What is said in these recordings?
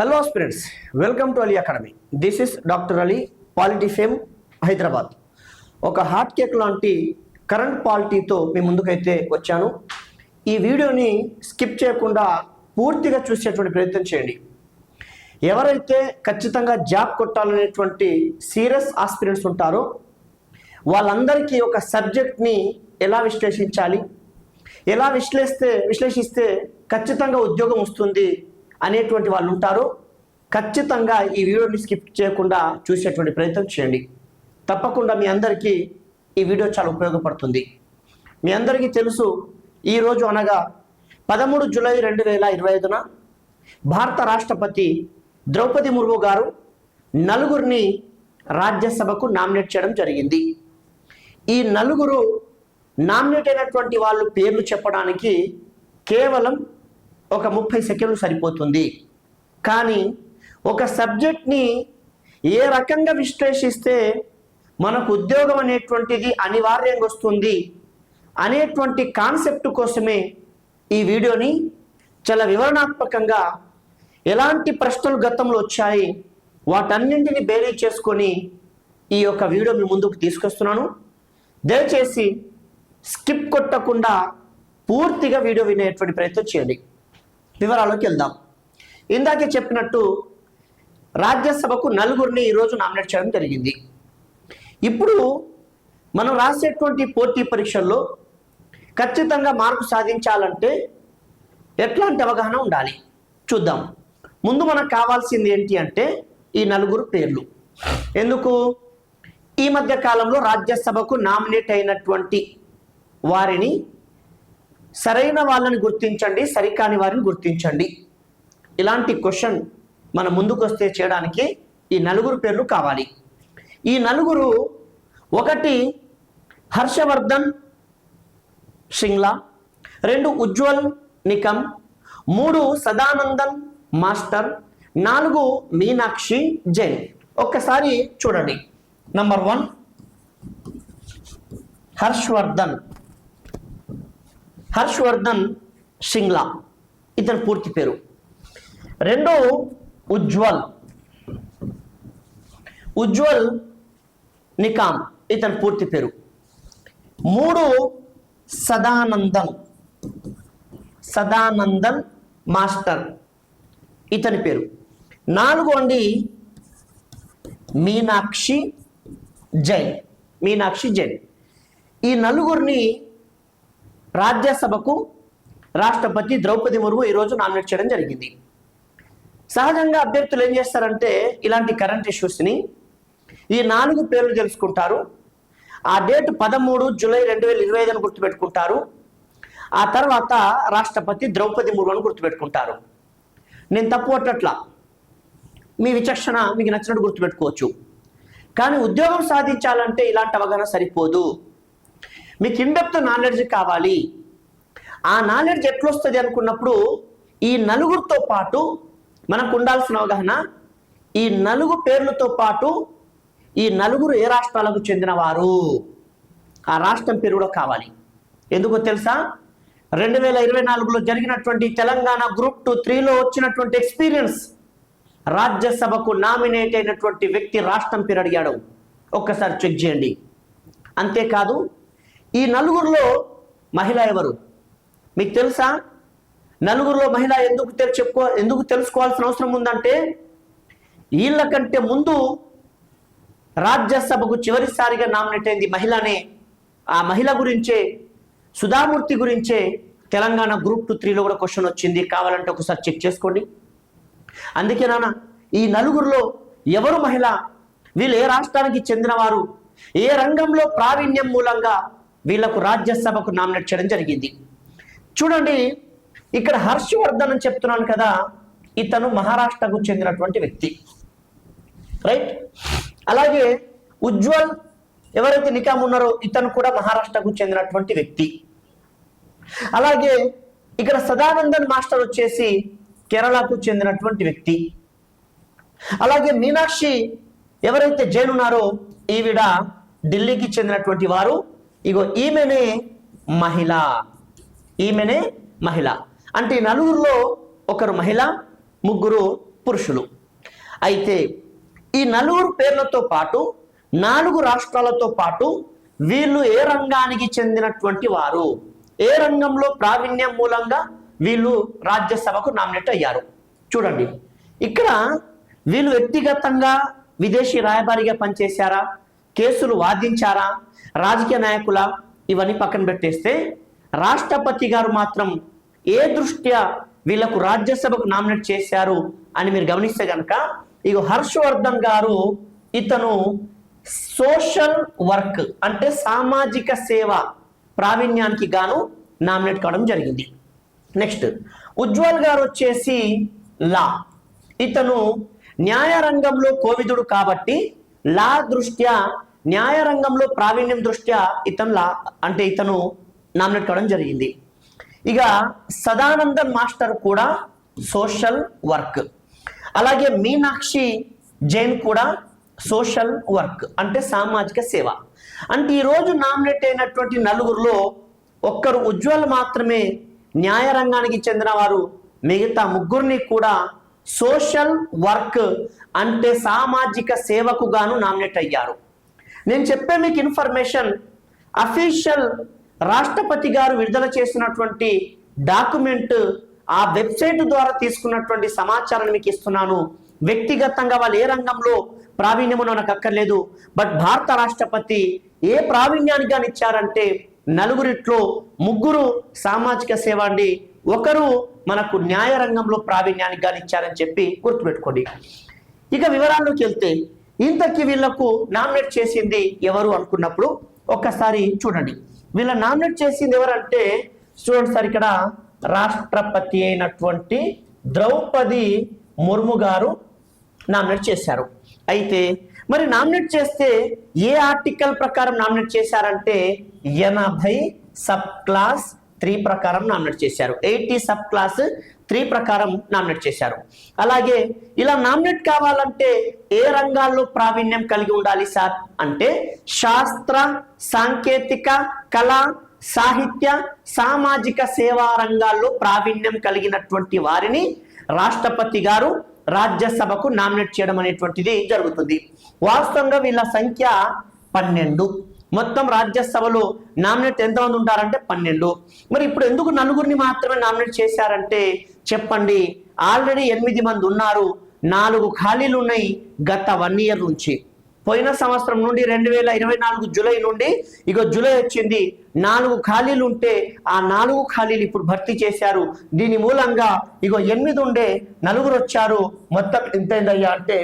Hello spirits welcome to Ali academy this is doctor Ali polity fame Hyderabad ఒక hot cake లాంటి current పాలిటీతో మీ ముందుకైతే వచ్చాను. ఈ వీడియోని స్కిప్ చేయకుండా పూర్తిగా చూసేటువంటి ప్రయత్నం చేయండి. ఎవరైతే ఖచ్చితంగా జాబ్ కొట్టాలనేటువంటి సీరియస్ ఆస్పిరెంట్స్ ఉంటారో వాళ్ళందరికీ ఒక సబ్జెక్ట్ని ఎలా విశ్లేషించాలి? ఎలా విశ్లేస్తే విశ్లేషిస్తే ఖచ్చితంగా ఉద్యోగం వస్తుంది అనేటువంటి వాళ్ళు ఉంటారు. ఖచ్చితంగా ఈ వీడియోని స్కిప్ చేయకుండా చూసేటువంటి ప్రయత్నం చేయండి. తప్పకుండా మీ అందరికీ ఈ వీడియో చాలా ఉపయోగపడుతుంది. మీ అందరికీ తెలుసు ఈరోజు అనగా పదమూడు జూలై రెండు వేల ఇరవై ఐదున భారత రాష్ట్రపతి ద్రౌపది ముర్ము గారు నలుగురిని రాజ్యసభకు నామినేట్ చేయడం జరిగింది. ఈ నలుగురు నామినేట్ అయినటువంటి వాళ్ళు పేర్లు చెప్పడానికి కేవలం ఒక ముప్పై సెకండ్లు సరిపోతుంది. కానీ ఒక సబ్జెక్ట్ని ఏ రకంగా విశ్లేషిస్తే మనకు ఉద్యోగం అనేటువంటిది అనివార్యంగా వస్తుంది అనేటువంటి కాన్సెప్ట్ కోసమే ఈ వీడియోని చాలా వివరణాత్మకంగా ఎలాంటి ప్రశ్నలు గతంలో వచ్చాయి వాటన్నింటినీ బేరీ చేసుకొని ఈ యొక్క వీడియో మీ ముందుకు తీసుకొస్తున్నాను. దయచేసి స్కిప్ కొట్టకుండా పూర్తిగా వీడియో వినేటువంటి ప్రయత్నం చేయండి. వివరాల్లోకి వెళ్దాం. ఇందాకే చెప్పినట్టు రాజ్యసభకు నలుగురిని ఈరోజు నామినేట్ చేయడం జరిగింది. ఇప్పుడు మనం రాసేటువంటి పోటీ పరీక్షల్లో ఖచ్చితంగా మార్పు సాధించాలంటే ఎట్లాంటి అవగాహన ఉండాలి? చూద్దాం. ముందు మనకు కావాల్సింది ఏంటి అంటే ఈ నలుగురు పేర్లు. ఎందుకు? ఈ మధ్య కాలంలో రాజ్యసభకు నామినేట్ అయినటువంటి వారిని సరైన వాళ్ళని గుర్తించండి సరికాని వారిని గుర్తించండి. ఇలాంటి క్వశ్చన్ మన ముందుకు వస్తే చేయడానికి ఈ నలుగురు పేర్లు కావాలి. ఈ నలుగురు ఒకటి హర్షవర్ధన్ సింగ్లా రెండు ఉజ్వల్ నికమ్ మూడు సదానందన్ మాస్టర్ నాలుగు మీనాక్షి జైన్. ఒక్కసారి చూడండి. Number one Harshvardhan. Harshavardhan Singla. ఇతని పూర్తి పేరు. రెండో ఉజ్వల్. ఉజ్వల్ నికామ్ ఇతని పూర్తి పేరు. మూడు సదానందన్. సదానందన్ మాస్టర్ ఇతని పేరు. నాలుగు అండి మీనాక్షి జైన్. మీనాక్షి జైన్. ఈ నలుగురిని రాజ్యసభకు రాష్ట్రపతి ద్రౌపది ముర్ము ఈరోజు నామినేట్ చేయడం జరిగింది. సహజంగా అభ్యర్థులు ఏం చేస్తారంటే ఇలాంటి కరెంట్ ఇష్యూస్ని ఈ నాలుగు పేర్లు తెలుసుకుంటారు. ఆ డేట్ పదమూడు జూలై రెండు వేల ఇరవై ఐదును గుర్తుపెట్టుకుంటారు. ఆ తర్వాత రాష్ట్రపతి ద్రౌపది ముర్మును గుర్తుపెట్టుకుంటారు. నేను తప్పు పట్టట్లా? మీ విచక్షణ మీకు నచ్చినట్టు గుర్తుపెట్టుకోవచ్చు. కానీ ఉద్యోగం సాధించాలంటే ఇలాంటి అవగాహన సరిపోదు. మీకు ఇన్డెప్త్ నాలెడ్జ్ కావాలి. ఆ నాలెడ్జ్ ఎట్లొస్తుంది అనుకున్నప్పుడు ఈ నలుగురితో పాటు మనకు ఉండాల్సిన అవగాహన ఈ నలుగు పేర్లతో పాటు ఈ నలుగురు ఏ రాష్ట్రాలకు చెందినవారు? ఆ రాష్ట్రం పేరు కూడా కావాలి. ఎందుకో తెలుసా? రెండు వేల ఇరవై నాలుగులో జరిగినటువంటి తెలంగాణ గ్రూప్ టూ త్రీలో వచ్చినటువంటి ఎక్స్పీరియన్స్ రాజ్యసభకు నామినేట్ అయినటువంటి వ్యక్తి రాష్ట్రం పేరు అడిగాడు. ఒక్కసారి చెక్ చేయండి. అంతేకాదు ఈ నలుగురిలో మహిళ ఎవరు? మీకు తెలుసా? నలుగురిలో మహిళ ఎందుకు చెప్పుకో ఎందుకు తెలుసుకోవాల్సిన అవసరం ఉందంటే వీళ్ళ కంటే ముందు రాజ్యసభకు చివరిసారిగా నామినేట్ అయింది మహిళనే. ఆ మహిళ గురించే సుధామూర్తి గురించే తెలంగాణ గ్రూప్ టూ త్రీలో కూడా క్వశ్చన్ వచ్చింది. కావాలంటే ఒకసారి చెక్ చేసుకోండి. అందుకే నాన్న ఈ నలుగురిలో ఎవరు మహిళ? వీళ్ళు ఏ రాష్ట్రానికి చెందినవారు? ఏ రంగంలో ప్రావీణ్యం మూలంగా వీళ్ళకు రాజ్యసభకు నామినేట్ చేయడం జరిగింది. చూడండి ఇక్కడ హర్షవర్ధన్ అని చెప్తున్నాను కదా ఇతను మహారాష్ట్రకు చెందినటువంటి వ్యక్తి. రైట్? అలాగే ఉజ్వల్ ఎవరైతే నికామ్ ఉన్నారో ఇతను కూడా మహారాష్ట్రకు చెందినటువంటి వ్యక్తి. అలాగే ఇక్కడ సదానందన్ మాస్టర్ వచ్చేసి కేరళకు చెందినటువంటి వ్యక్తి. అలాగే మీనాక్షి ఎవరైతే జైన్ ఉన్నారో ఈవిడ ఢిల్లీకి చెందినటువంటి వారు ఇగో ఈమెనే మహిళ. ఈమెనే మహిళ. అంటే ఈ నలుగురిలో ఒకరు మహిళ ముగ్గురు పురుషులు. అయితే ఈ నలుగురు పేర్లతో పాటు నాలుగు రాష్ట్రాలతో పాటు వీళ్ళు ఏ రంగానికి చెందినటువంటి వారు? ఏ రంగంలో ప్రావీణ్యం మూలంగా వీళ్ళు రాజ్యసభకు నామినేట్ అయ్యారు? చూడండి. ఇక్కడ వీళ్ళు వ్యక్తిగతంగా విదేశీ రాయబారిగా పనిచేశారా? కేసులు వాదించారా? రాజకీయ నాయకుల ఇవన్నీ పక్కన పెట్టేస్తే రాష్ట్రపతి గారు మాత్రం ఏ దృష్ట్యా వీళ్ళకు రాజ్యసభకు నామినేట్ చేశారు అని మీరు గమనిస్తే కనుక ఇక హర్షవర్ధన్ గారు ఇతను సోషల్ వర్క్ అంటే సామాజిక సేవ ప్రావీణ్యానికి గాను నామినేట్ కావడం జరిగింది. నెక్స్ట్ ఉజ్వల్ గారు వచ్చేసి లా. ఇతను న్యాయ రంగంలో కోవిదుడు కాబట్టి లా దృష్ట్యా న్యాయ రంగంలో ప్రావీణ్యం దృష్ట్యా ఇతన్లా అంటే ఇతను నామినేట్ కావడం జరిగింది. ఇక సదానందన్ మాస్టర్ కూడా సోషల్ వర్క్. అలాగే మీనాక్షి జైన్ కూడా సోషల్ వర్క్ అంటే సామాజిక సేవ. అంటే ఈరోజు నామినేట్ అయినటువంటి నలుగురిలో ఒక్కరు ఉజ్వల్ మాత్రమే న్యాయ రంగానికి చెందిన వారు మిగతా ముగ్గురిని కూడా సోషల్ వర్క్ అంటే సామాజిక సేవకు గాను నామినేట్ అయ్యారు. నేను చెప్పే మీకు ఇన్ఫర్మేషన్ అఫీషియల్ రాష్ట్రపతి గారు విడుదల చేసినటువంటి డాక్యుమెంట్ ఆ వెబ్సైట్ ద్వారా తీసుకున్నటువంటి సమాచారాన్ని మీకు ఇస్తున్నాను. వ్యక్తిగతంగా వాళ్ళు ఏ రంగంలో ప్రావీణ్యము నాకు అక్కర్లేదు. బట్ భారత రాష్ట్రపతి ఏ ప్రావీణ్యానికి కానీ ఇచ్చారంటే నలుగురిట్లో ముగ్గురు సామాజిక సేవ అండి. ఒకరు మనకు న్యాయ రంగంలో ప్రావీణ్యానికి కానీ ఇచ్చారని చెప్పి గుర్తుపెట్టుకోండి. ఇక వివరాల్లోకి వెళ్తే ఇంతకీ వీళ్ళకు నామినేట్ చేసింది ఎవరు అనుకున్నప్పుడు ఒక్కసారి చూడండి. వీళ్ళ నామినేట్ చేసింది ఎవరంటే చూడండి సార్ ఇక్కడ రాష్ట్రపతి అయినటువంటి ద్రౌపది ముర్ము గారు నామినేట్ చేశారు. అయితే మరి నామినేట్ చేస్తే ఏ ఆర్టికల్ ప్రకారం నామినేట్ చేశారంటే ఎనభై సబ్ క్లాస్ త్రీ ప్రకారం నామినేట్ చేశారు. ఎయిటీ సబ్ క్లాస్ త్రీ ప్రకారం నామినేట్ చేశారు. అలాగే ఇలా నామినేట్ కావాలంటే ఏ రంగాల్లో ప్రావీణ్యం కలిగి ఉండాలి సార్? అంటే శాస్త్ర సాంకేతిక కళ సాహిత్య సామాజిక సేవా రంగాల్లో ప్రావీణ్యం కలిగినటువంటి వారిని రాష్ట్రపతి గారు రాజ్యసభకు నామినేట్ చేయడం అనేటువంటిది జరుగుతుంది. వాస్తవంగా వీళ్ళ సంఖ్య పన్నెండు. మొత్తం రాజ్యసభలో నామినేట్ ఎంతమంది ఉంటారంటే పన్నెండు. మరి ఇప్పుడు ఎందుకు నలుగురిని మాత్రమే నామినేట్ చేశారంటే చెప్పండి. ఆల్రెడీ ఎనిమిది మంది ఉన్నారు. నాలుగు ఖాళీలు ఉన్నాయి గత వన్ ఇయర్ నుంచి. పోయిన సంవత్సరం నుండి రెండు వేల ఇరవై నాలుగు జూలై నుండి ఇగో జూలై వచ్చింది. నాలుగు ఖాళీలు ఉంటే ఆ నాలుగు ఖాళీలు ఇప్పుడు భర్తీ చేశారు. దీని మూలంగా ఇగో ఎనిమిది ఉండే నలుగురు వచ్చారు. మొత్తం ఎంతైందయ్యా అంటే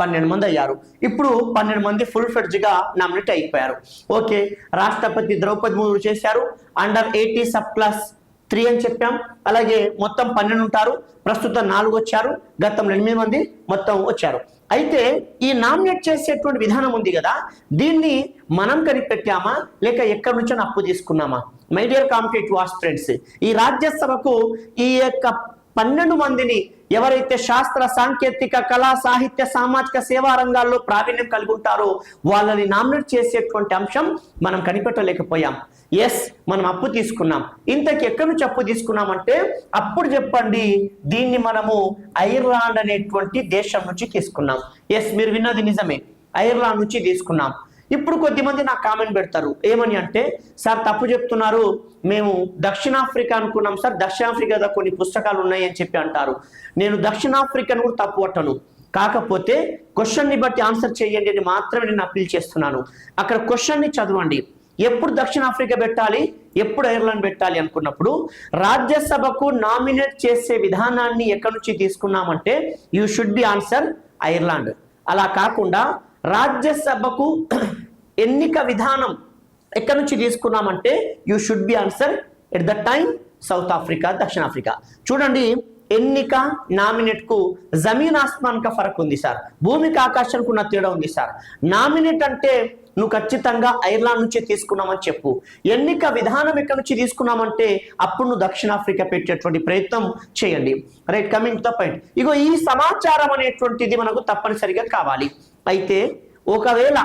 పన్నెండు మంది అయ్యారు. ఇప్పుడు పన్నెండు మంది ఫుల్గా నామినేట్ అయిపోయారు. ఓకే రాష్ట్రపతి ద్రౌపది ముర్ము చేశారు. Under eighty sub class three అని చెప్పాం. అలాగే మొత్తం పన్నెండు ఉంటారు. ప్రస్తుతం నాలుగు వచ్చారు. గతంలో ఎనిమిది మంది మొత్తం వచ్చారు. అయితే ఈ నామినేట్ చేసేటువంటి విధానం ఉంది కదా దీన్ని మనం కనిపెట్టామా లేక ఎక్కడి నుంచో అప్పు తీసుకున్నామా? మై డియర్ కాంపిటేటివ్ ఆస్పిరెంట్స్ ఈ రాజ్యసభకు ఈ యొక్క పన్నెండు మందిని ఎవరైతే శాస్త్ర సాంకేతిక కళా సాహిత్య సామాజిక సేవా రంగాల్లో ప్రావీణ్యం కలిగి ఉంటారో వాళ్ళని నామినేట్ చేసేటువంటి అంశం మనం కనిపెట్టలేకపోయాం. ఎస్ మనం అప్పు తీసుకున్నాం. ఇంతకి ఎక్కడి నుంచి అప్పు తీసుకున్నామంటే అప్పుడు చెప్పండి దీన్ని మనము ఐర్లాండ్ అనేటువంటి దేశం నుంచి తీసుకున్నాం. ఎస్ మీరు విన్నది నిజమే. ఐర్లాండ్ నుంచి తీసుకున్నాం. ఇప్పుడు కొద్దిమంది నాకు కామెంట్ పెడతారు. ఏమని అంటే సార్ తప్పు చెప్తున్నారు. మేము దక్షిణాఫ్రికా అనుకున్నాం సార్. దక్షిణాఫ్రికా కొన్ని పుస్తకాలు ఉన్నాయి అని చెప్పి అంటారు. నేను దక్షిణాఫ్రికాను కూడా తప్పు పట్టను. కాకపోతే క్వశ్చన్ని బట్టి ఆన్సర్ చేయండి అని మాత్రమే నేను అప్పీల్ చేస్తున్నాను. అక్కడ క్వశ్చన్ని చదవండి. ఎప్పుడు దక్షిణాఫ్రికా పెట్టాలి? ఎప్పుడు ఐర్లాండ్ పెట్టాలి? అనుకున్నప్పుడు రాజ్యసభకు నామినేట్ చేసే విధానాన్ని ఎక్కడి నుంచి తీసుకున్నామంటే you should be answer Ireland. అలా కాకుండా రాజ్యసభకు ఎన్నిక విధానం ఎక్కడి నుంచి తీసుకున్నామంటే you should be answer at the time South Africa దక్షిణాఫ్రికా చూడండి ఎన్నిక నామినేట్కు జమీన్ ఆస్మాన్ కా ఫరక్ ఉంది సార్. భూమికి ఆకాశానికి ఉన్న తేడా ఉంది సార్. నామినేట్ అంటే నువ్వు ఖచ్చితంగా ఐర్లాండ్ నుంచి తీసుకున్నామని చెప్పు. ఎన్నిక విధానం ఎక్కడి నుంచి తీసుకున్నామంటే అప్పుడు నువ్వు దక్షిణాఫ్రికా పెట్టేటువంటి ప్రయత్నం చేయండి. రైట్ కమింగ్ ద పాయింట్ ఇగో ఈ సమాచారం అనేటువంటిది మనకు తప్పనిసరిగా కావాలి. అయితే ఒకవేళ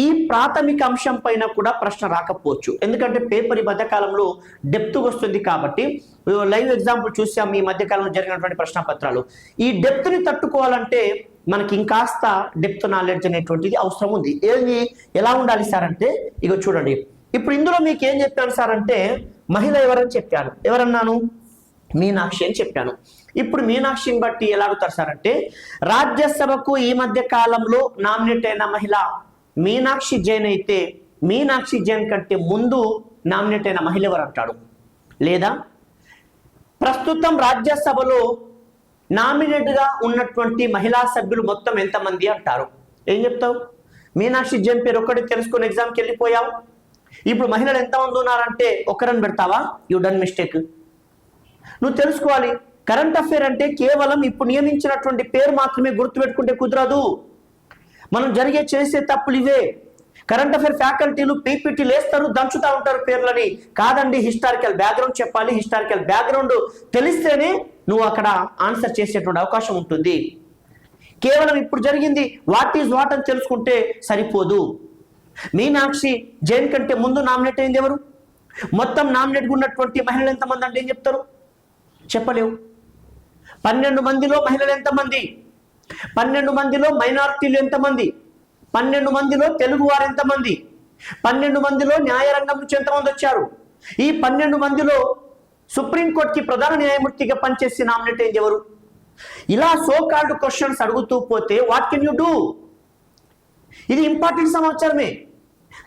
ఈ ప్రాథమిక అంశం పైన కూడా ప్రశ్న రాకపోవచ్చు. ఎందుకంటే పేపర్ ఈ మధ్యకాలంలో డెప్త్ వస్తుంది కాబట్టి లైవ్ ఎగ్జాంపుల్ చూసాం ఈ మధ్యకాలంలో జరిగినటువంటి ప్రశ్న పత్రాలు. ఈ డెప్త్ని తట్టుకోవాలంటే మనకి ఇంకాస్త డెప్త్ నాలెడ్జ్ అనేటువంటిది అవసరం ఉంది. ఏది ఎలా ఉండాలి సార్ అంటే ఇక చూడండి. ఇప్పుడు ఇందులో మీకు ఏం చెప్పాను సార్ అంటే మహిళ ఎవరని చెప్పాను. ఎవరన్నాను? మీనాక్షి అని చెప్పాను. ఇప్పుడు మీనాక్షిని బట్టి ఎలా అడుగుతారు సార్ అంటే రాజ్యసభకు ఈ మధ్య కాలంలో నామినేట్ అయిన మహిళ మీనాక్షి జైన్ అయితే మీనాక్షి జైన్ కంటే ముందు నామినేట్ అయిన మహిళ ఎవరు అంటాడు? లేదా? ప్రస్తుతం రాజ్యసభలో నామినేట్గా ఉన్నటువంటి మహిళా సభ్యులు మొత్తం ఎంతమంది అంటారు? ఏం చెప్తావు? మీనాక్షి జైన్ పేరు ఒక్కటి తెలుసుకుని ఎగ్జామ్కి వెళ్ళిపోయావు? ఇప్పుడు మహిళలు ఎంతమంది ఉన్నారంటే ఒకరని పెడతావా? You done mistake. నువ్వు తెలుసుకోవాలి. కరెంట్ అఫేర్ అంటే కేవలం ఇప్పుడు నియమించినటువంటి పేరు మాత్రమే గుర్తుపెట్టుకుంటే కుదరదు. మనం జరిగే చేసే తప్పులు ఇవే. కరెంట్ అఫేర్ ఫ్యాకల్టీలు పీపీటీ లేస్తారు దంచుతా ఉంటారు పేర్లని. కాదండి హిస్టారికల్ బ్యాక్గ్రౌండ్ చెప్పాలి హిస్టారికల్ బ్యాక్గ్రౌండ్ తెలిస్తేనే నువ్వు అక్కడ ఆన్సర్ చేసేటువంటి అవకాశం ఉంటుంది. కేవలం ఇప్పుడు జరిగింది వాట్ ఈజ్ వాట్ అని తెలుసుకుంటే సరిపోదు. మీనాక్షి జైన్ కంటే ముందు నామినేట్ అయింది ఎవరు? మొత్తం నామినేట్ ఉన్నటువంటి మహిళలు ఎంతమంది అంటే ఏం చెప్తారు? చెప్పలేవు. పన్నెండు మందిలో మహిళలు ఎంతమంది? పన్నెండు మందిలో మైనారిటీలు ఎంతమంది? పన్నెండు మందిలో తెలుగు వారు ఎంతమంది? పన్నెండు మందిలో న్యాయరంగం నుంచి ఎంతమంది వచ్చారు? ఈ పన్నెండు మందిలో సుప్రీంకోర్టుకి ప్రధాన న్యాయమూర్తిగా పనిచేసి నామినేట్ అయింది ఎవరు? ఇలా సో కాల్డ్ క్వశ్చన్స్ అడుగుతూ పోతే వాట్ కెన్ యూ డూ? ఇది ఇంపార్టెంట్ సమాచారమే.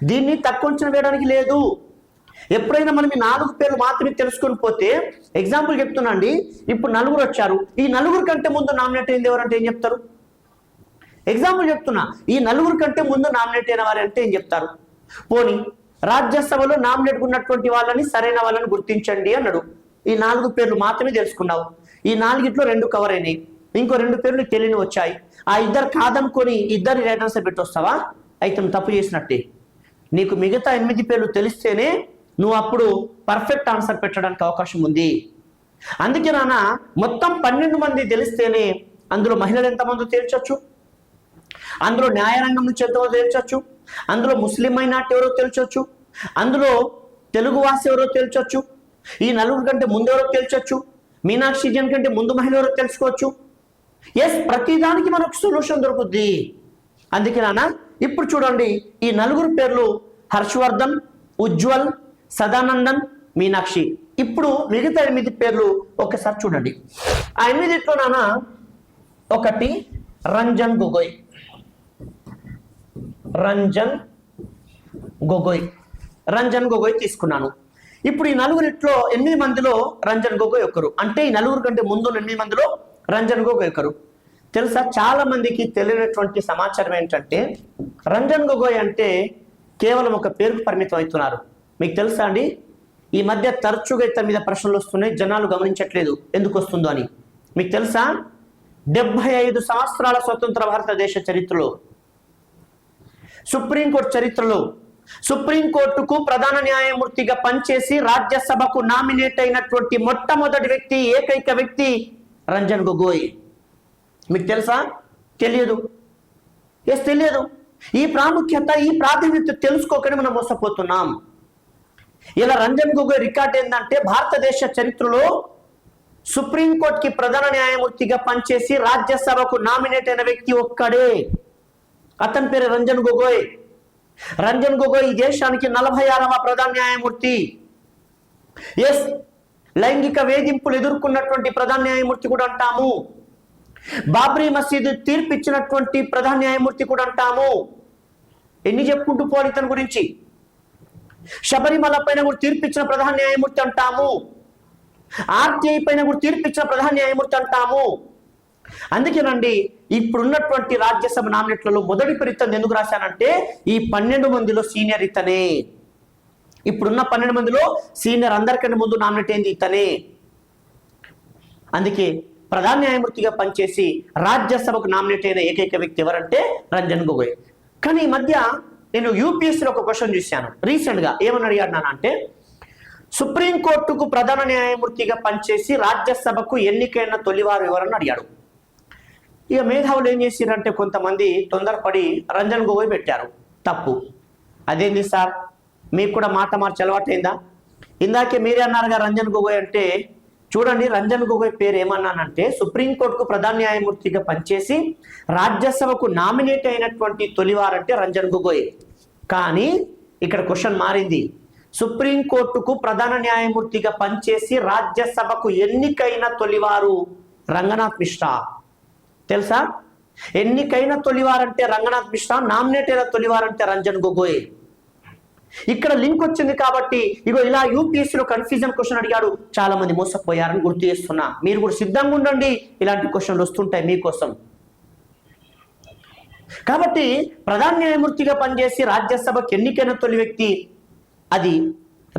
దీన్ని తక్కువ వేయడానికి లేదు. ఎప్పుడైనా మనం ఈ నాలుగు పేర్లు మాత్రమే తెలుసుకొని పోతే ఎగ్జాంపుల్ చెప్తున్నాండి ఇప్పుడు నలుగురు వచ్చారు. ఈ నలుగురు కంటే ముందు నామినేట్ అయింది ఎవరంటే ఏం చెప్తారు? ఎగ్జాంపుల్ చెప్తున్నా. ఈ నలుగురు కంటే ముందు నామినేట్ అయిన వారు అంటే ఏం చెప్తారు? పోనీ రాజ్యసభలో నామినేట్ ఉన్నటువంటి వాళ్ళని సరైన వాళ్ళని గుర్తించండి అన్నాడు. ఈ నాలుగు పేర్లు మాత్రమే తెలుసుకున్నావు. ఈ నాలుగిట్లో రెండు కవర్ అయినాయి. ఇంకో రెండు పేర్లు తెలియని వచ్చాయి. ఆ ఇద్దరు కాదనుకొని ఇద్దరు రేటర్స్ పెట్టి వస్తావా అయితే తప్పు చేసినట్టే. నీకు మిగతా ఎనిమిది పేర్లు తెలిస్తేనే నువ్వు అప్పుడు పర్ఫెక్ట్ ఆన్సర్ పెట్టడానికి అవకాశం ఉంది. అందుకే నాన్న మొత్తం పన్నెండు మంది తెలిస్తేనే అందులో మహిళలు ఎంతమంది తేల్చొచ్చు? అందులో న్యాయరంగం నుంచి ఎంతమంది తేల్చొచ్చు? అందులో ముస్లిం మైనార్టీ ఎవరో తేల్చొచ్చు? అందులో తెలుగు వాసి ఎవరో తేల్చొచ్చు? ఈ నలుగురు కంటే ముందు ఎవరో తేల్చొచ్చు? మీనాక్షి జన్ కంటే ముందు మహిళ ఎవరో తెలుసుకోవచ్చు? ఎస్ ప్రతిదానికి మనకు సొల్యూషన్ దొరుకుద్ది. అందుకే నాన్న ఇప్పుడు చూడండి ఈ నలుగురు పేర్లు హర్షవర్ధన్ ఉజ్వల్ సదానందన్ మీనాక్షి. ఇప్పుడు మిగతా ఎనిమిది పేర్లు ఒకసారి చూడండి. ఆ ఎనిమిదిట్లో నాన్న ఒకటి రంజన్ గొగోయ్. రంజన్ గొగోయ్. రంజన్ గొగోయ్ తీసుకున్నాను. ఇప్పుడు ఈ నలుగురిట్లో ఎనిమిది మందిలో రంజన్ గొగోయ్ ఒకరు. అంటే ఈ నలుగురు కంటే ముందు ఎనిమిది మందిలో రంజన్ గొగోయ్ ఒకరు. తెలుసా? చాలా మందికి తెలియనటువంటి సమాచారం ఏంటంటే రంజన్ గొగోయ్ అంటే కేవలం ఒక పేరుకు పరిమితం అవుతున్నారు. మీకు తెలుసా అండి? ఈ మధ్య తరచుగా ఇతని మీద ప్రశ్నలు వస్తున్నాయి జనాలు గమనించట్లేదు ఎందుకు వస్తుందో అని. మీకు తెలుసా? డెబ్బై ఐదు సంవత్సరాల స్వతంత్ర భారతదేశ చరిత్రలో సుప్రీంకోర్టు చరిత్రలో సుప్రీంకోర్టుకు ప్రధాన న్యాయమూర్తిగా పనిచేసి రాజ్యసభకు నామినేట్ అయినటువంటి మొట్టమొదటి వ్యక్తి ఏకైక వ్యక్తి రంజన్ గొగోయ్. మీకు తెలుసా? తెలియదు. ఎస్ తెలియదు. ఈ ప్రాముఖ్యత ఈ ప్రాధాన్యత తెలుసుకోకనే మనం మోసపోతున్నాం. ఇలా రంజన్ గొగోయ్ రికార్డ్ ఏంటంటే భారతదేశ చరిత్రలో సుప్రీంకోర్టుకి ప్రధాన న్యాయమూర్తిగా పనిచేసి రాజ్యసభకు నామినేట్ అయిన వ్యక్తి ఒక్కడే. అతని పేరు రంజన్ గొగోయ్. రంజన్ గొగోయ్ ఈ దేశానికి నలభై ఆరవ ప్రధాన న్యాయమూర్తి. ఎస్ లైంగిక వేధింపులు ఎదుర్కొన్నటువంటి ప్రధాన న్యాయమూర్తి కూడా అంటాము. బాబ్రీ మసీదు తీర్పు ఇచ్చినటువంటి ప్రధాన న్యాయమూర్తి కూడా అంటాము. ఎన్ని చెప్పుకుంటూ పోవాలి ఇతని గురించి? శబరిమల పైన కూడా తీర్పిచ్చిన ప్రధాన న్యాయమూర్తి అంటాము. ఆర్టీఐ పైన కూడా తీర్పిచ్చిన ప్రధాన న్యాయమూర్తి అంటాము. అందుకేనండి ఇప్పుడున్నటువంటి రాజ్యసభ నామినేట్లలో మొదటి పేరు ఎందుకు రాశానంటే ఈ పన్నెండు మందిలో సీనియర్ ఇతనే. ఇప్పుడున్న పన్నెండు మందిలో సీనియర్ అందరికంటే ముందు నామినేట్ అయింది ఇతనే. అందుకే ప్రధాన న్యాయమూర్తిగా పనిచేసి రాజ్యసభకు నామినేట్ అయిన ఏకైక వ్యక్తి ఎవరంటే రంజన్ గొగోయ్. కానీ ఈ మధ్య నేను యూపీఎస్సీలో ఒక క్వశ్చన్ చూశాను. రీసెంట్గా ఏమని అడిగాడు నాన్న అంటే సుప్రీంకోర్టుకు ప్రధాన న్యాయమూర్తిగా పనిచేసి రాజ్యసభకు ఎన్నికైన తొలివారు ఎవరని అడిగాడు. ఇక మేధావులు ఏం చేసిరంటే కొంతమంది తొందరపడి రంజన్ గొగోయ్ పెట్టారు. తప్పు. అదేంది సార్? మీకు కూడా మాట మార్చి అలవాటైందా? ఇందాకే మీరే అన్నారుగా రంజన్ గొగోయ్ అంటే చూడండి రంజన్ గొగోయ్ పేరు ఏమన్నానంటే సుప్రీంకోర్టుకు ప్రధాన న్యాయమూర్తిగా పనిచేసి రాజ్యసభకు నామినేట్ అయినటువంటి తొలివారంటే రంజన్ గొగోయ్. కానీ ఇక్కడ క్వశ్చన్ మారింది. సుప్రీంకోర్టుకు ప్రధాన న్యాయమూర్తిగా పనిచేసి రాజ్యసభకు ఎన్నికైన తొలివారు రంగనాథ్ మిశ్రా. తెలుసా? ఎన్నికైన తొలివారంటే రంగనాథ్ మిశ్రా నామినేట్ అయిన తొలివారంటే రంజన్ గొగోయ్. ఇక్కడ లింక్ వచ్చింది కాబట్టి ఇగో ఇలా యూపీఎస్సీలో కన్ఫ్యూజన్ క్వశ్చన్ అడిగాడు. చాలా మంది మోసపోయారని గుర్తు చేస్తున్నా. మీరు కూడా సిద్ధంగా ఉండండి. ఇలాంటి క్వశ్చన్లు వస్తుంటాయి మీకోసం. కాబట్టి ప్రధాన న్యాయమూర్తిగా పనిచేసి రాజ్యసభకు ఎన్నికైన తొలి వ్యక్తి అది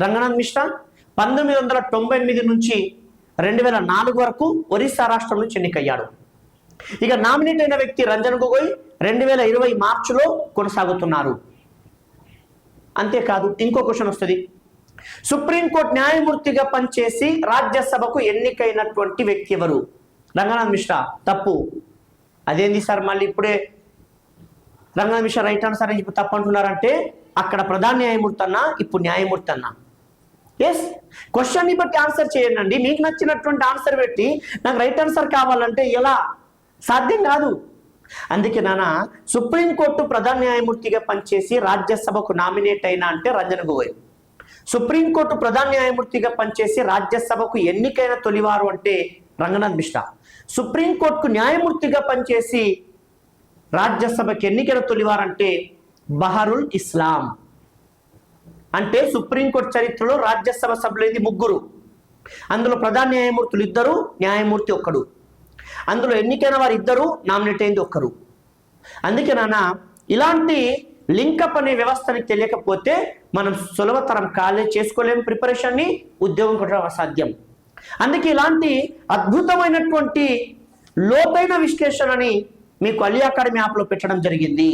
రంగనాథ్ మిశ్రా. పంతొమ్మిది వందల తొంభై ఎనిమిది నుంచి రెండు వేల నాలుగు వరకు ఒరిస్సా రాష్ట్రం నుంచి ఎన్నికయ్యాడు. ఇక నామినేట్ అయిన వ్యక్తి రంజన్ గొగోయ్ రెండు వేల ఇరవై మార్చిలో కొనసాగుతున్నారు. అంతేకాదు ఇంకో క్వశ్చన్ వస్తుంది. సుప్రీంకోర్టు న్యాయమూర్తిగా పనిచేసి రాజ్యసభకు ఎన్నికైనటువంటి వ్యక్తి ఎవరు? రంగనాథ్ మిశ్రా. తప్పు. అదేంది సార్ మళ్ళీ ఇప్పుడే రంగనాథ్ మిశ్రా రైట్ ఆన్సర్ అని చెప్పి తప్పు అంటున్నారంటే అక్కడ ప్రధాన న్యాయమూర్తి అన్నా ఇప్పుడు న్యాయమూర్తి అన్నా. ఎస్ క్వశ్చన్ని బట్టి ఆన్సర్ చేయండి మీకు నచ్చినటువంటి ఆన్సర్ పెట్టి నాకు రైట్ ఆన్సర్ కావాలంటే ఎలా? సాధ్యం కాదు. అందుకే నాన్న సుప్రీంకోర్టు ప్రధాన న్యాయమూర్తిగా పనిచేసి రాజ్యసభకు నామినేట్ అయినా అంటే రంజన్ గొగోయ్. సుప్రీంకోర్టు ప్రధాన న్యాయమూర్తిగా పనిచేసి రాజ్యసభకు ఎన్నికైన తొలివారు అంటే రంగనాథ్ మిశ్రా. సుప్రీంకోర్టుకు న్యాయమూర్తిగా పనిచేసి రాజ్యసభకి ఎన్నికైన తొలివారంటే బహరుల్ ఇస్లాం. అంటే సుప్రీంకోర్టు చరిత్రలో రాజ్యసభ సభ్యులైంది ముగ్గురు. అందులో ప్రధాన న్యాయమూర్తులు ఇద్దరు న్యాయమూర్తి ఒక్కడు. అందులో ఎన్నికైన వారు ఇద్దరు నామినేట్ అయింది ఒక్కరు. అందుకే నాన్న ఇలాంటి లింకప్ అనే వ్యవస్థని తెలియకపోతే మనం సులభతరం కాలే చేసుకోలేం ప్రిపరేషన్ని ఉద్యోగం కూడా అసాధ్యం. అందుకే ఇలాంటి అద్భుతమైనటువంటి లోతైన విశ్లేషణని మీకు అలీ అకాడమీ యాప్లో పెట్టడం జరిగింది.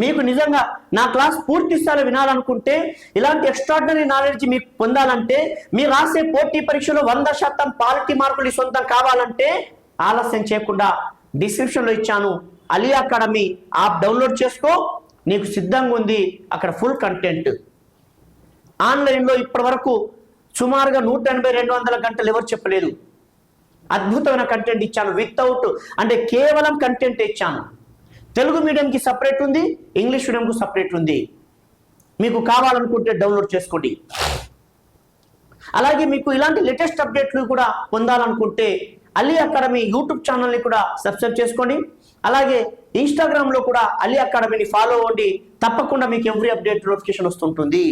మీకు నిజంగా నా క్లాస్ పూర్తి స్థాయిలో వినాలనుకుంటే ఇలాంటి ఎక్స్ట్రాడినరీ నాలెడ్జ్ మీకు పొందాలంటే మీరు రాసే పోటీ పరీక్షలో వంద శాతం పాలిటీ మార్కులు సొంతం కావాలంటే ఆలస్యం చేయకుండా డిస్క్రిప్షన్లో ఇచ్చాను. అలీ అకాడమీ యాప్ డౌన్లోడ్ చేసుకో నీకు సిద్ధంగా ఉంది అక్కడ ఫుల్ కంటెంట్. ఆన్లైన్లో ఇప్పటి వరకు సుమారుగా నూట ఎనభై రెండు వందల గంటలు ఎవరు చెప్పలేదు. అద్భుతమైన కంటెంట్ ఇచ్చాను వితౌట్ అంటే కేవలం కంటెంట్ ఇచ్చాను. తెలుగు మీడియంకి సపరేట్ ఉంది ఇంగ్లీష్ మీడియంకు సపరేట్ ఉంది. మీకు కావాలనుకుంటే డౌన్లోడ్ చేసుకోండి. అలాగే మీకు ఇలాంటి లేటెస్ట్ అప్డేట్లు కూడా పొందాలనుకుంటే అలీ అకాడమీ యూట్యూబ్ ఛానల్ని కూడా సబ్స్క్రైబ్ చేసుకోండి. అలాగే ఇన్స్టాగ్రామ్లో కూడా అలీ అకాడమీని ఫాలో అవ్వండి. తప్పకుండా మీకు ఎవ్రీ అప్డేట్ నోటిఫికేషన్ వస్తుంటుంది.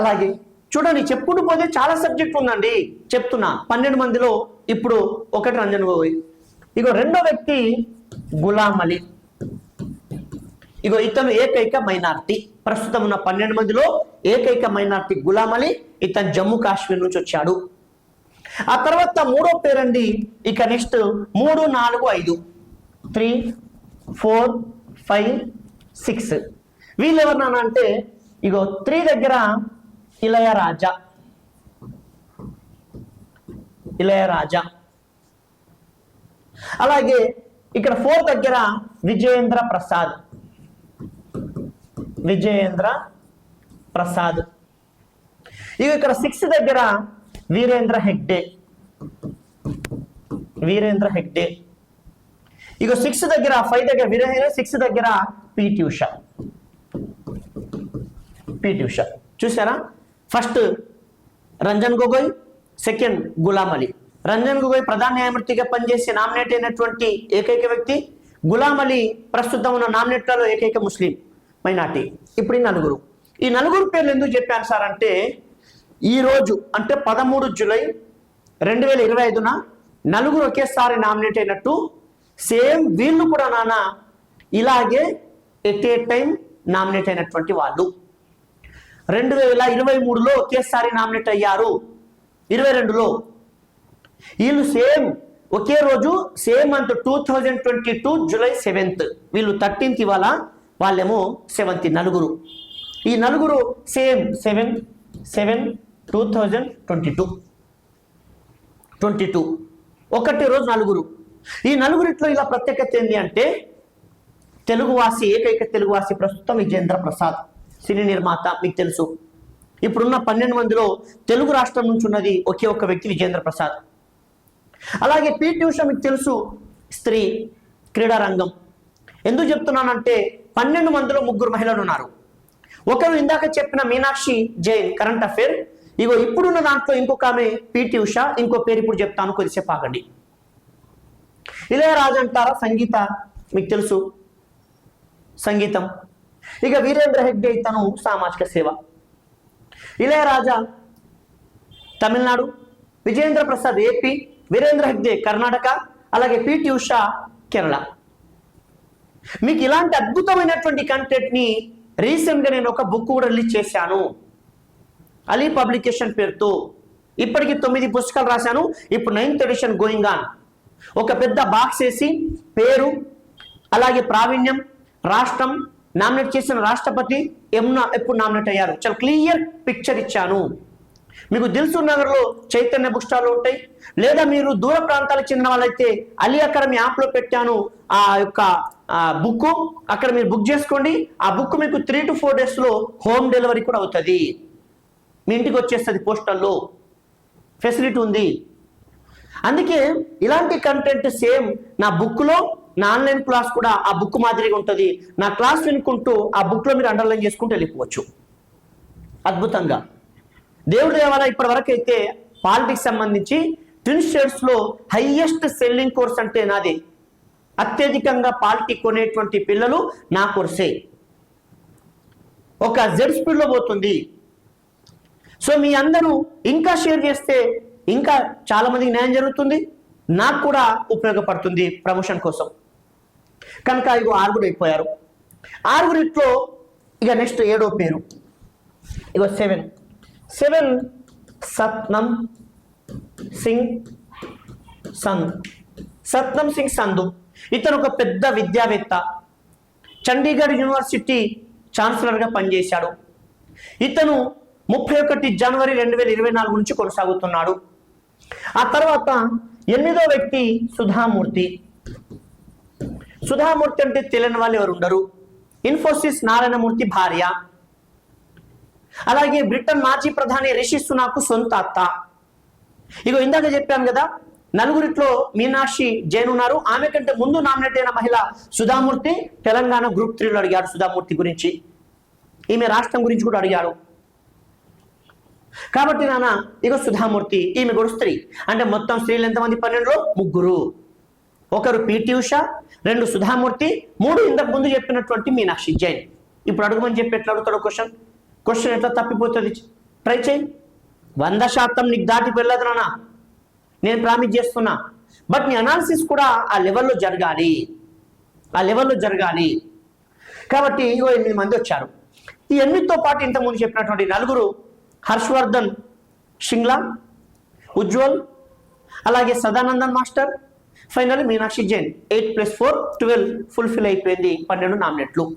అలాగే చూడండి చెప్పుకుంటూ పోతే చాలా సబ్జెక్ట్ ఉందండి. చెప్తున్నా. పన్నెండు మందిలో ఇప్పుడు ఒకటి రంజన్ గోగోయ్. ఇగో రెండో వ్యక్తి గులాం అలీ. ఇగో ఇతను ఏకైక మైనార్టీ. ప్రస్తుతం ఉన్న పన్నెండు మందిలో ఏకైక మైనార్టీ గులాం అలీ ఇతను జమ్మూ కాశ్మీర్ నుంచి వచ్చాడు. ఆ తర్వాత మూడో పేరండి ఇక నెక్స్ట్ మూడు నాలుగు ఐదు. Three four five six. వీళ్ళు ఎవరన్నా అంటే ఇగో త్రీ దగ్గర ఇళయరాజా. ఇళయరాజా. అలాగే ఇక్కడ ఫోర్ దగ్గర విజయేంద్ర ప్రసాద్. విజయేంద్ర ప్రసాద్. ఇవి ఇక్కడ సిక్స్ దగ్గర వీరేంద్ర హెగ్డే. వీరేంద్ర హెగ్డే. ఇక సిక్స్ దగ్గర ఫైవ్ దగ్గర వీరేంద్ర సిక్స్ దగ్గర P T Usha P T Usha చూసారా ఫస్ట్ రంజన్ గొగోయ్ సెకండ్ గులాం అలీ. రంజన్ గొగోయ్ ప్రధాన న్యాయమూర్తిగా పనిచేసి నామినేట్ అయినటువంటి ఏకైక వ్యక్తి గులాం అలీ ప్రస్తుతం ఉన్న నామినేట్లలో ఏకైక ముస్లిం మైనార్టీ. ఇప్పుడు ఈ నలుగురు. ఈ నలుగురు పేర్లు ఎందుకు చెప్పాను సార్ అంటే ఈరోజు అంటే పదమూడు జూలై రెండు వేల ఇరవై ఐదున నలుగురు ఒకేసారి నామినేట్ అయినట్టు సేమ్ వీళ్ళు కూడా నాన్న ఇలాగే ఎట్ ఏ టైం నామినేట్ అయినటువంటి వాళ్ళు. రెండు వేల ఇరవై మూడులో ఒకేసారి నామినేట్ అయ్యారు. ఇరవై రెండులో. వీళ్ళు సేమ్ ఒకే రోజు same month two thousand twenty two July seventh. వీళ్ళు థర్టీన్త్ ఇవాళ వాళ్ళేమో సెవెంత్ నలుగురు. ఈ నలుగురు same seven seven two thousand twenty two. Twenty two. ఒకటి రోజు నలుగురు. ఈ నలుగురిట్లో ఇలా ప్రత్యేకత ఏంటి అంటే తెలుగువాసి ఏకైక తెలుగువాసి ప్రస్తుతం విజేంద్ర ప్రసాద్. సినీ నిర్మాత మీకు తెలుసు. ఇప్పుడున్న పన్నెండు మందిలో తెలుగు రాష్ట్రం నుంచి ఉన్నది ఒకే ఒక్క వ్యక్తి విజేంద్ర ప్రసాద్. అలాగే పిటి ఉష మీకు తెలుసు స్త్రీ క్రీడారంగం. ఎందుకు చెప్తున్నానంటే పన్నెండు మందిలో ముగ్గురు మహిళలు ఉన్నారు. ఒకరు ఇందాక చెప్పిన మీనాక్షి జైన్ కరెంట్ అఫేర్. ఇగో ఇప్పుడున్న దాంట్లో ఇంకొక ఆమె పిటి ఉష ఇంకో పేరు ఇప్పుడు చెప్తాను కొద్దిసేపు ఆగండి. ఇళయరాజు అంటారా సంగీత మీకు తెలుసు సంగీతం. ఇక వీరేంద్ర హెగ్డే తను సామాజిక సేవ. ఇళయరాజా తమిళనాడు విజేంద్ర ప్రసాద్ ఏపీ వీరేంద్ర హెగ్డే కర్ణాటక అలాగే పిటి ఉషా కేరళ. మీకు ఇలాంటి అద్భుతమైనటువంటి కంటెంట్ని రీసెంట్గా నేను ఒక బుక్ కూడా రిలీజ్ చేశాను. అలీ పబ్లికేషన్ పేరుతో. ఇప్పటికి తొమ్మిది పుస్తకాలు రాశాను. ఇప్పుడు నైన్త్ ఎడిషన్ గోయింగ్ ఆన్. ఒక పెద్ద బాక్స్ వేసి పేరు అలాగే ప్రావీణ్యం రాష్ట్రం నామినేట్ చేసిన రాష్ట్రపతి ఎమ్నా ఎప్పుడు నామినేట్ అయ్యారు? చాలా క్లియర్ పిక్చర్ ఇచ్చాను. మీకు దిల్సు నగర్లో చైతన్య బుక్ స్టాల్ ఉంటాయి. లేదా మీరు దూర ప్రాంతాలకు చెందిన వాళ్ళైతే అలీ అకాడమీ యాప్లో పెట్టాను ఆ యొక్క బుక్. అక్కడ మీరు బుక్ చేసుకోండి. ఆ బుక్ మీకు త్రీ టు ఫోర్ డేస్లో హోమ్ డెలివరీ కూడా అవుతుంది. మీ ఇంటికి వచ్చేస్తుంది పోస్టల్లో. ఫెసిలిటీ ఉంది. అందుకే ఇలాంటి కంటెంట్ సేమ్ నా బుక్లో నా ఆన్లైన్ క్లాస్ కూడా ఆ బుక్ మాదిరిగా ఉంటుంది. నా క్లాస్ వినుకుంటూ ఆ బుక్లో మీరు అండర్లైన్ చేసుకుంటూ వెళ్ళిపోవచ్చు. అద్భుతంగా. దేవుడి దేవాల ఇప్పటి వరకు అయితే పాలిటిక్స్ సంబంధించి ట్విన్ షేర్స్లో హయ్యెస్ట్ హైయెస్ట్ సెల్లింగ్ కోర్స్ అంటే నాది. అత్యధికంగా పాలిటిక్ కొనేటువంటి పిల్లలు నా కోర్సే ఒక జెడ్ స్పీడ్లో పోతుంది. సో మీ అందరూ ఇంకా షేర్ చేస్తే ఇంకా చాలామందికి న్యాయం జరుగుతుంది. నాకు కూడా ఉపయోగపడుతుంది ప్రమోషన్ కోసం. కనుక ఇగో ఆరుగురు అయిపోయారు. ఆరుగురిట్లో ఇక నెక్స్ట్ ఏడో పేరు. ఇగో సెవెన్ సెవెన్ సత్నం సింగ్ సంధ్ సత్నం సింగ్ సంధు ఇతను ఒక పెద్ద విద్యావేత్త. చండీగఢ్ యూనివర్సిటీ ఛాన్సలర్గా పనిచేశాడు. ఇతను ముప్పై ఒకటి జనవరి రెండు వేల ఇరవై నాలుగు నుంచి కొనసాగుతున్నాడు. ఆ తర్వాత ఎనిమిదో వ్యక్తి సుధామూర్తి. సుధామూర్తి అంటే తెలియని వాళ్ళు ఎవరు ఉండరు. ఇన్ఫోసిస్ నారాయణమూర్తి భార్య. అలాగే బ్రిటన్ మాజీ ప్రధాని రిషి సునాకు సొంత అత్త. ఇగో ఇందాక చెప్పాను కదా నలుగురిట్లో మీనాక్షి జైన్ ఉన్నారు. ఆమె కంటే ముందు నామినేట్ అయిన మహిళ సుధామూర్తి తెలంగాణ గ్రూప్ త్రీలో అడిగాడు సుధామూర్తి గురించి. ఈమె రాష్ట్రం గురించి కూడా అడిగాడు. కాబట్టి నాన్న ఇగో సుధామూర్తి ఈమె కూడా స్త్రీ అంటే మొత్తం స్త్రీలు ఎంతమంది? పన్నెండులో ముగ్గురు. ఒకరు పిటి ఉష రెండు సుధామూర్తి మూడు ఇంతకు ముందు చెప్పినటువంటి మీనాక్షి. జైన్ ఇప్పుడు అడుగుమని చెప్పి ఎట్లా అడుగుతాడు క్వశ్చన్? క్వశ్చన్ ఎట్లా తప్పిపోతుంది? ట్రై చేయి. వంద శాతం నీకు దాటి వెళ్ళదు నాన్న. నేను ప్రామిస్ చేస్తున్నా. బట్ నీ అనాలిసిస్ కూడా ఆ లెవెల్లో జరగాలి. ఆ లెవెల్లో జరగాలి. కాబట్టి ఇగో ఎనిమిది మంది వచ్చారు. ఈ ఎనిమిదితో పాటు ఇంతకుముందు చెప్పినటువంటి నలుగురు హర్షవర్ధన్ షింగ్లా ఉజ్వల్ అలాగే Sadanandan master final Meenakshi Jain eight plus four twelve fulfil అయిపోయింది పన్నెండు నామినేట్లు.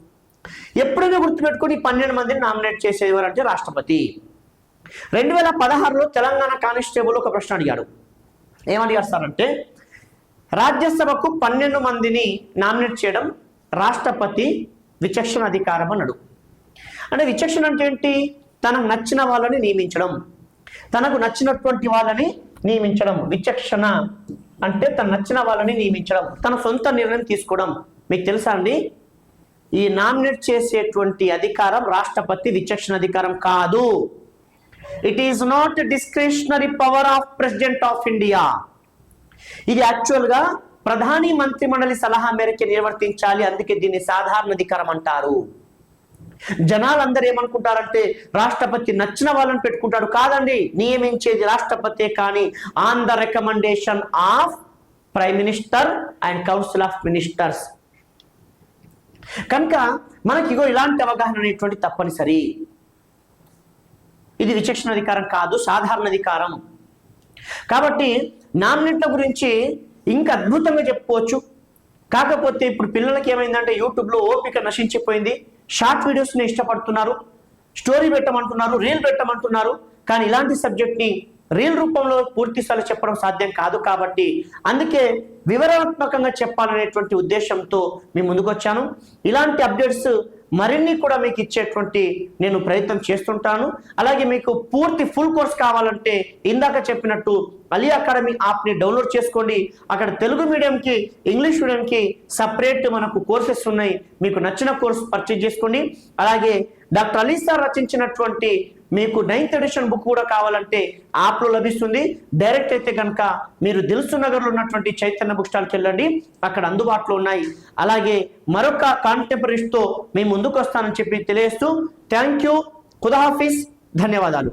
ఎప్పుడైనా గుర్తుపెట్టుకుని పన్నెండు మందిని నామినేట్ చేసేవారంటే రాష్ట్రపతి. రెండు వేల పదహారులో తెలంగాణ కానిస్టేబుల్ ఒక ప్రశ్న అడిగాడు. ఏమని చేస్తారంటే రాజ్యసభకు పన్నెండు మందిని నామినేట్ చేయడం రాష్ట్రపతి విచక్షణ అధికారం అన్నాడు. అంటే విచక్షణ అంటే ఏంటి? తనకు నచ్చిన వాళ్ళని నియమించడం. తనకు నచ్చినటువంటి వాళ్ళని నియమించడం. విచక్షణ. అంటే తన నచ్చిన వాళ్ళని నియమించడం తన సొంత నిర్ణయం తీసుకోవడం. మీకు తెలుసా అండి? ఈ నామినేట్ చేసేటువంటి అధికారం రాష్ట్రపతి విచక్షణ అధికారం కాదు. It is not discretionary power of president of India ఇది యాక్చువల్గా ప్రధాని మంత్రి మండలి సలహా మేరకే నిర్వర్తించాలి అందుకే దీన్ని సాధారణ అధికారం అంటారు. జనాలందరూ ఏమనుకుంటారంటే రాష్ట్రపతి నచ్చిన వాళ్ళని పెట్టుకుంటాడు కాదండి. నియమించేది రాష్ట్రపతి కానీ on the recommendation of prime minister and council of ministers. కనుక మనకి ఇగో ఇలాంటి అవగాహన అనేటువంటి తప్పనిసరి. ఇది విచక్షణ అధికారం కాదు సాధారణ అధికారం. కాబట్టి నామినేట్ల గురించి ఇంకా అద్భుతంగా చెప్పుకోవచ్చు. కాకపోతే ఇప్పుడు పిల్లలకి ఏమైందంటే యూట్యూబ్లో ఓపిక నశించిపోయింది. షార్ట్ వీడియోస్ని ఇష్టపడుతున్నారు స్టోరీ పెట్టమంటున్నారు రీల్ పెట్టమంటున్నారు కానీ ఇలాంటి సబ్జెక్ట్ని రీల్ రూపంలో పూర్తి స్థాయిలో చెప్పడం సాధ్యం కాదు కాబట్టి అందుకే వివరణాత్మకంగా చెప్పాలనేటువంటి ఉద్దేశంతో మీ ముందుకొచ్చాను. ఇలాంటి అప్డేట్స్ మరిన్ని కూడా మీకు ఇచ్చేటువంటి నేను ప్రయత్నం చేస్తుంటాను. అలాగే మీకు పూర్తి ఫుల్ కోర్స్ కావాలంటే ఇందాక చెప్పినట్టు అలీ అకాడమీ యాప్ని డౌన్లోడ్ చేసుకోండి. అక్కడ తెలుగు మీడియంకి ఇంగ్లీష్ మీడియంకి సపరేట్ మనకు కోర్సెస్ ఉన్నాయి. మీకు నచ్చిన కోర్స్ పర్చేజ్ చేసుకోండి. అలాగే డాక్టర్ అలీ సార్ రచించినటువంటి మీకు నైన్త్ ఎడిషన్ బుక్ కూడా కావాలంటే యాప్లో లభిస్తుంది. డైరెక్ట్ అయితే కనుక మీరు దిల్సు నగర్లో ఉన్నటువంటి చైతన్య బుక్ స్టాల్కి వెళ్ళండి. అక్కడ అందుబాటులో ఉన్నాయి. అలాగే మరొక కాంటెంపరీస్తో మేము ముందుకు వస్తానని చెప్పి తెలియజేస్తూ థ్యాంక్ యూ ఖుదాహాఫీస్ ధన్యవాదాలు.